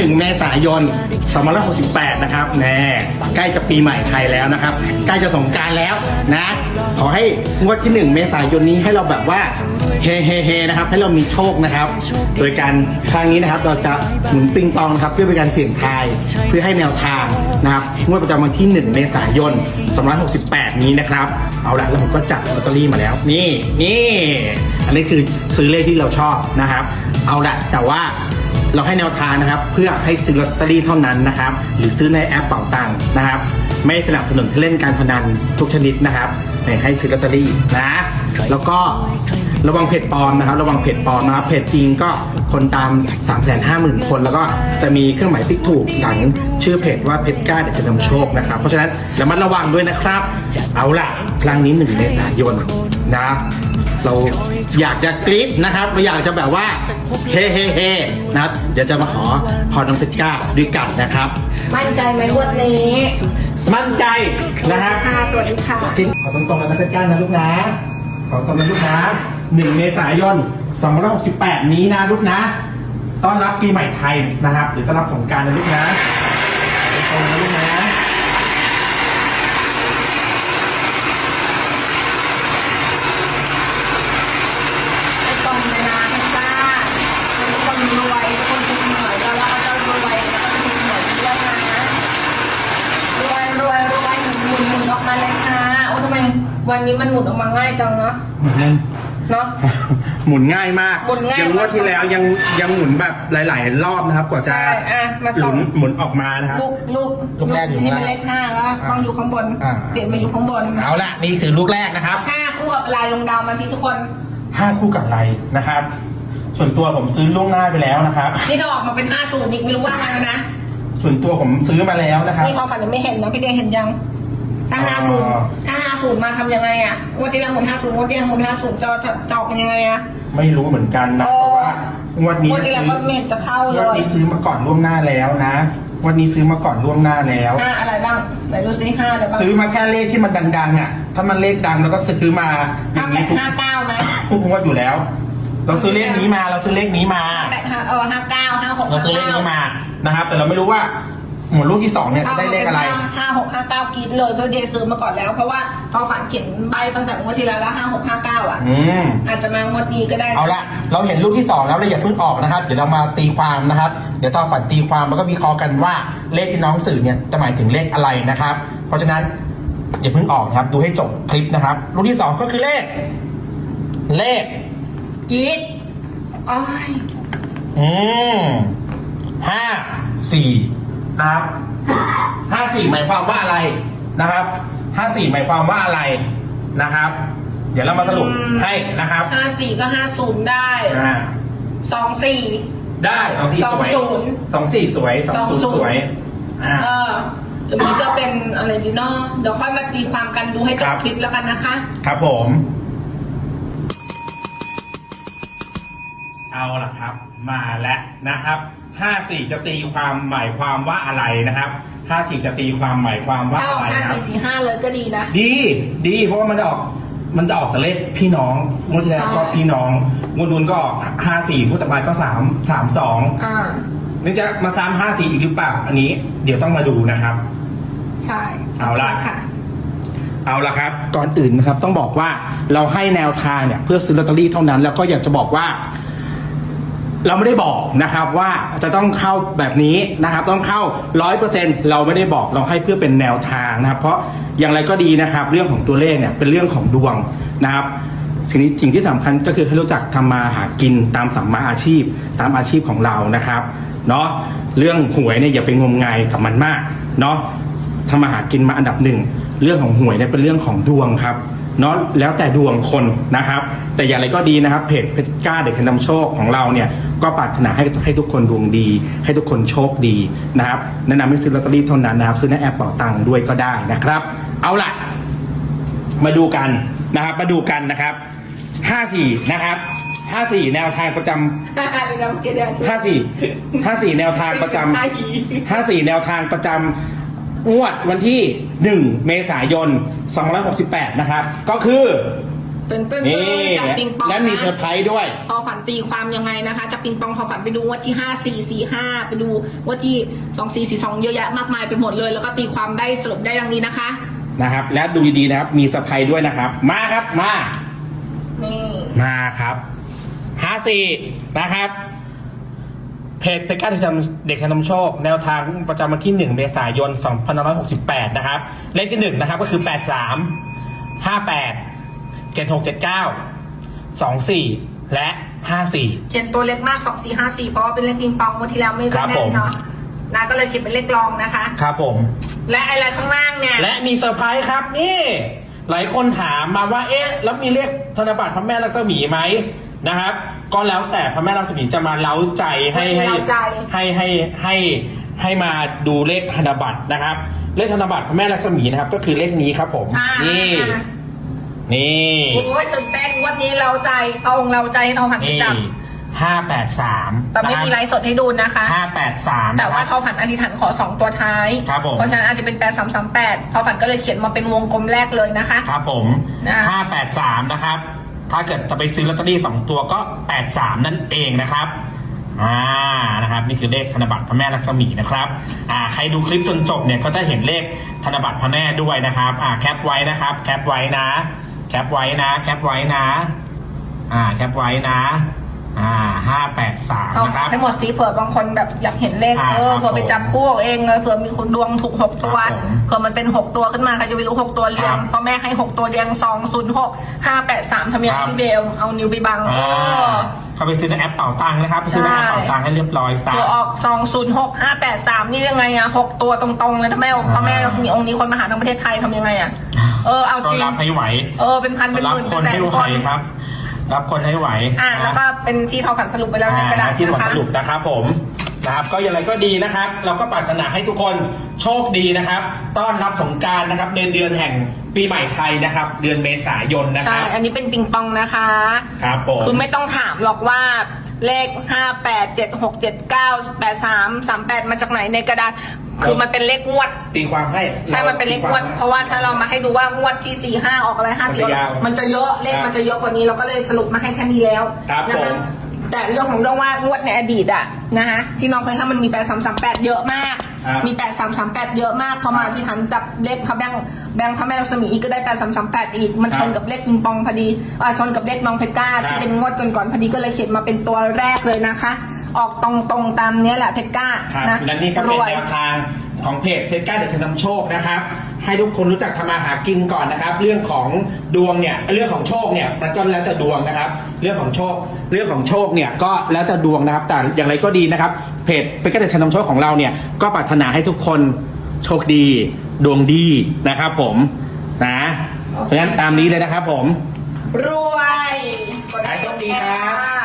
1 เมษายน2568 นะครับแน่ใกล้จะปีใหม่ไทยแล้วนะครับ ใกล้จะสงกรารแล้วนะ ขอให้งวดที่ 1 เมษายนนี้ให้เราแบบว่าเฮเฮเฮนะครับ ให้เรามีโชคนะครับ โดยการครั้งนี้นะครับเราจะหมุนปิงปองนะครับ เพื่อเป็นการเสี่ยงทายเพื่อให้แนวทางนะครับงวดประจำวันที่ 1 เมษายน2568 นี้นะครับ เอาละแล้วผมก็จัดลอตเตอรี่มาแล้ว นี่นี่ อันนี้คือซื้อเลขที่เราชอบนะครับ เอาละแต่ว่า เราให้แนวทางนะครับ เพื่อให้ซื้อลอตเตอรี่เท่านั้นนะครับ หรือซื้อในแอปเป่าตังค์นะครับ ไม่สนับสนุนให้เล่นการพนันทุกชนิดนะครับให้ซื้อลอตเตอรี่นะ แล้วก็ ระวังเพจปลอมนะครับ ระวังเพจปลอมนะครับเพจจริงก็คนตาม 3 5 0 0 0 0 คน แล้วก็จะมีเครื่องหมายติ๊กถูกหลังชื่อเพจว่าเพจกล้าเด็กจะนำโชคนะครับ เพราะฉะนั้นระมัดระวังด้วยนะครับ เอาล่ะครั้งนี้หนึ่งเมษายนนะเราอยากจะกรี๊ดนะครับเราอยากจะแบบว่าเฮ้เฮ้เฮ้นะเดี๋ยวจะมาขอพรน้องเพชรกล้าด้วยกันนะครับ มั่นใจไหมงวดนี้มั่นใจนะครับ ค่ะสวัสดีค่ะจริงขอตรงๆแล้วนะเพชรกล้านะลูกนะ ขอตรงนะลูกนะ หนึ่งเมษายน2568 นี้นะลูกนะ ต้อนรับปีใหม่ไทยนะครับ หรือต้อนรับสงการนะลูกนะตรงๆนะลูกนะไอ้ตรงเวลาทั้งบ้าทุกคนรวยทุกคนถูกหวยแล้วเราก็จะรวยแล้วก็ถูกหวยเยอะนะรวยรวยรวยหมุนหมุนออกมาเลยค่ะโอ้ทำไมวันนี้มันหมุนออกมาง่ายจังเนาะ เนาะ หมุนง่ายมากหมุนง่ายยังงวดที่แล้วยังยังหมุนแบบหลาย ๆ รอบนะครับ กว่าจะใช่อะมาหส่มุงนหมุนออกมานะครับ ลูกลูกลูกแรกอยู่ที่ข้างเป็นล่างเลขห้าแล้วต้องอยู่ข้างบน อ่า เปลี่ยนมาอยู่ข้างบนเอาละนี่คือลูกแรกนะครับห้าคู่กับลายลงดาวมาที่ทุกคน ห้าคู่กับอะไรนะครับ ส่วนตัวผมซื้อล่วงหน้าไปแล้วนะครับ นี่จะออกมาเป็นห้าศูนย์อีกไม่รู้ว่าไงนะส่วนตัวผมซื้อมาแล้วนะครับ นี่ความฝันยังไม่เห็นนะพี่เดย์เห็นยัง ถ้าห้าศูนย์อ๋อถ้าห้าศูนย์มาทำยังไงอะงวันที่แล้วหมุนห้าศูนย์งวันที่แล้วหมุนห้าศูนย์จะจะจะออกเป็นยังไงอะ ไม่รู้เหมือนกันนะโอ้เพราะว่างวดงนี้วันที่ซื้แล้วอก็ไม่เห็นจะเข้างเลวดยนี้ซื้อมาก่อนล่วงหน้าแล้วนะงวันนี้ซื้อมาก่อนล่วงหน้าแล้วห้าอะไรบ้างไหนดูซิห้าอะไรบ้างซื้อมาแค่เลขที่มันดังๆอะ ถ้ามันเลขดังเราก็ซื้อมาอห้าย่างแปนี้ดทุกห้าเก้านะทุกงวดอยู่แล้ว เราซื้อเลขนี้มาเราซื้อเลขนี้มาแปดห้าเออห้าเก้าห้าหกเราซื้อเลขนี้มานะครับ แต่เราไม่รู้ว่า หมุนลูกที่สองเนี่ยจะได้เลขอะไรห้าหกห้าเก้ากรีดเลยเพราะเดย์ซื้อมาก่อนแล้ว เพราะว่าพอฝันเขียนใบตั้งแต่งวดที่แล้วแล้วห้าหกห้าเก้าอะอืมอาจจะมางวดนี้ก็ได้ เอาละเราเห็นลูกที่สองแล้วเราอย่าเพิ่งออกนะครับ เดี๋ยวเรามาตีความนะครับ เดี๋ยวทอฝันตีความแล้วก็วิเคราะห์กันว่าเลขที่น้องสื่อเนี่ยจะหมายถึงเลขอะไรนะครับ เพราะฉะนั้นอย่าเพิ่งออกนะครับ ดูให้จบคลิปนะครับ ลูกที่สองก็คือเลข เลขกรีดอ้อยอืมห้าสี่ นะครับห้าสี่หมายความว่าอะไรนะครับห้าสี่หมายความว่าอะไรนะครับ เดี๋ยวเรามาสรุปให้นะครับห้าสี่ก็ห้าศูนย์ได้อ่าสองสี่ได้สองสี่สวยสองศูนย์สองสี่สวยสองศูนย์สองศูนย์สวยอ่าเออหรือมันก็เป็นอะไรดีเนาะเดี๋ยวค่อยมาตีความกันดูให้จครับบคลิปแล้วกันนะคะ ครับผม เอา ล่ะครับ มาแล้วนะครับห้าสี่จะตีความหมายความว่าอะไรนะครับห้าสี่จะตีความหมายความว่าถ้าออะอกไรห้านะครับ สี่สี่ห้าเลยก็ดีนะ ดีดีเพราะว่ามันจะออกมันจะออกแต่เลขพี่น้องงวดที่แล้วก็ใช่ พี่น้องงวดนู้นก็ห้าสี่งวดต่อไปก็สามสามสองอ่า นี่จะมาซ้ำห้าสี่อีกหรือเปล่าอันนี้ เดี๋ยวต้องมาดูนะครับ ใช่เอาละ โคค่ะ เอาละครับ ก่อนอื่นนะครับต้องบอกว่าเราให้แนวทางเนี่ยเพื่อซื้อลอตเตอรี่เท่านั้น แล้วก็อยากจะบอกว่า เราไม่ได้บอกนะครับว่าจะต้องเข้าแบบนี้นะครับต้องเข้าร้อยเปอร์เซ็นเราไม่ได้บอกเราให้เพื่อเป็นแนวทางนะครับ เพราะอย่างไรก็ดีนะครับ เรื่องของตัวเลขเนี่ยเป็นเรื่องของดวงนะครับสิ่งที่สิ่งที่สำคัญก็คือให้รู้จักทำมาหากินตามสัมมาอาชีพ ตามอาชีพของเรานะครับเนาะเรื่องหวยเนี่ยอย่าไปงมงายกับมันมากเนาะทำมาหากินมาอันดับหนึ่งเรื่องของหวยเนี่ยเป็นเรื่องของดวงครับ เนาะแล้วแต่ดวงคนนะครับ แต่อย่างไรก็ดีนะครับเพจเพชรกล้าเด็กนำโชคของเราเนี่ยก็ปรารถนาให้ให้ทุกคนดวงดี ให้ทุกคนโชคดีนะครับแนะนำให้ซื้อลอตเตอรี่เท่านั้นนะครับ ซื้อในแอปเป่าตังค์ด้วยก็ได้นะครับ เอาล่ะ มาดูกันนะครับ มาดูกันนะครับห้าสี่นะครับห้าสี่แนวทางประจำเดี๋ยวนะเมื่อกี้เดี๋ยวห้าสี่ห้าสี่แนวทางประจำห้าสี่แนวทางประจำ งวดวันที่หนึ่งเมษายนสองร้อยหกสิบแปดนะครับ ก็คือตื่นเต้นนี่จับปิงปองและมีนะเซอร์ไพรส์ด้วยทอฝันตีความยังไงนะคะจะปิงปองทอฝันไปดูงวดที่ห้าสี่สี่ห้าไปดูงวดที่สองสี่สี่สองเยอะแยะมากมายไปหมดเลย แล้วก็ตีความได้สรุปได้ดังนี้นะคะนะครับ และดูดีๆนะครับ มีเซอร์ไพรส์ด้วยนะครับ มาครับมานี่มาครับห้าสี่นะครับ เพจเป็นการเด็กเด็กชนำโชค แนวทางประจำวันที่ 1 เมษายน 2568 นะครับ เลขที่ 1 นะครับก็คือ 83 58 7679 24 และ 54 เขียนตัวเล็กมากสองสี่ห้าสี่เพราะว่าเป็นเลขปิงปองงวดที่แล้วไม่ครัได้บแม่ผมนเนาะนาก็เลยเขียนเป็นเลขรองนะคะ ครับผม และไอะไรข้างล่างเนี่ย และมีเซอร์ไพรส์ครับนี่ หลายคนถามมาว่าเอ๊ะ แล้วมีเลขธนบัตรพระแม่ลักษมีไหม นะครับ ก็แล้วแต่พระแม่ลักษมีจะมาเล้าใจให้ให้เล้าใจ ให้ให้ให้ให้มาดูเลขธนบัตรนะครับ เลขธนบัตรพระแม่ลักษมีนะครับ ก็คือเลขนี้ครับผมอ่านี่นี่โอ้ยตื่นเต้นวันนี้เราใจเอาองค์เราใจให้ทองผันไปนี่จับห้าแปดสามแต่ไม่มีไลฟ์สดให้ดูนะคะ ห้าแปดสาม แต่ว่าทอฝันอธิษฐานขอสองตัวท้าย ครับผม เพราะฉะนั้นอาจจะเป็นแปดสามสามแปดทอฝันก็เลยเขียนมาเป็นวงกลมแรกเลยนะคะ ครับผมนะ ห้าแปดสามนะครับ ถ้าเกิดจะไปซื้อลอตเตอรี่สองตัวก็แปดสามนั่นเองนะครับอ่านะครับนี่คือเลขธนบัตรพระแม่ลักษมีนะครับอ่าใครดูคลิปจนจบเนี่ยก็จะเห็นเลขธนบัตรพระแม่ด้วยนะครับอ่าแคปไว้นะครับแคปไว้นะ แคปไว้นะ แคปไว้นะอ่าแคปไว้นะ อ่าห้าแปดสามเอานะครับ ให้หมดสีเผื่อบางคนแบบอยากเห็นเลขอ่าเออครับเผื่อไปจับคู่เอาเองเลยเผื่อมีคนดวงถูกหกตัวครับผมเผื่อมันเป็นหกตัวขึ้นมาใครจะไปรู้หกตัวเรียครังบเพราะแม่ให้หกตัวเรียงสองศูนย์หกห้าแปดสามทำยังไงครับ พี่เบลเอานิ้วไปบังอ่าเข้าไปซื้อในแอปเป่าตังค์นะครับไปซื้อในแอปเป่าตังค์ให้เรียบร้อยซะเผื่อออกสองศูนย์หกห้าแปดสามนี่ยังไงอะหกตัวตรงๆเลยถ้าแม่พ่อแม่เรามีองค์นี้คนมาหาทั้งประเทศไทยทำยังไงอะเออเอาก็จริง รับให้ไหวเออเป็นพันเป็นหรับมื่นคเป็นนแสนให้ไหควนครับ รับคนให้ไหวอ่านะแล้วก็เป็นที่ทอฝันสรุปไปแล้วในกระดาษอ่าที่ผลนะคะสรุปนะครับผม นะครับก็อย่างไรก็ดีนะครับ เราก็ปรารถนาให้ทุกคนโชคดีนะครับ ต้อนรับสงกรารนะครับในเดือนแห่งปีใหม่ไทยนะครับ เดือนเมษายนนะคใช่ รับอันนี้เป็นปิงปองนะคะ ครับผม คือไม่ต้องถามหรอกว่าเลขห้าแปดเจ็ดหกเจ็ดเก้าแปดสามสามแปดมาจากไหนในกระดาษ คือมันเป็นเลขงวด ตีความให้ใช่ มันเป็นเลขงวด เพราะว่าถ้าเรามาให้ดูว่างวดที่สี่ห้าออกอะไรห้าสี่มันจะยาวมันจะเยอะ เลขครับมันจะเยอะกว่านี้ เราก็เลยสรุปมาให้แค่นี้แล้วครับนะผคะม แต่เรื่องของเรื่องว่างวดในอดีตอะนะคะที่น้องเคยให้มันมีแปดสามสามแปดเยอะมาก ครับ มีแปดสามสามแปดเยอะมากพอมาที่ทันจับเลขพระแบงค์แบงค์พระแม่ลักษมีอีกก็ได้แปดสามสามแปดอีกมันชนกับเลขปิงปองพอดีอ่าชนกับเลขน้องเพชรกล้าครับที่เป็นงวดก่อนๆพอดีก็เลยเขียนมาเป็นตัวแรกเลยนะคะ ออกตรงๆตามเนี้ยแหละเพชรกล้าครับนะและนี่ก็รเป็นวย แนวทาง ของเพจเพจก้าเด็กชนำโชคนะครับ ให้ทุกคนรู้จักทำมาหากินก่อนนะครับ เรื่องของดวงเนี่ยเรื่องของโชคเนี่ยมันก็แล้วแต่ดวงนะครับ เรื่องของโชค เรื่องของโชคเนี่ยก็แล้วแต่ดวงนะครับ แต่อย่างไรก็ดีนะครับเพจเพจก้าเด็กชนำโชคของเราเนี่ยก็ปรารถนาให้ทุกคนโชคดี ดวงดีนะครับ ผมนะเพราะฉะนั้นตามนี้เลยนะครับ ผมรวยขายโชคดีครับ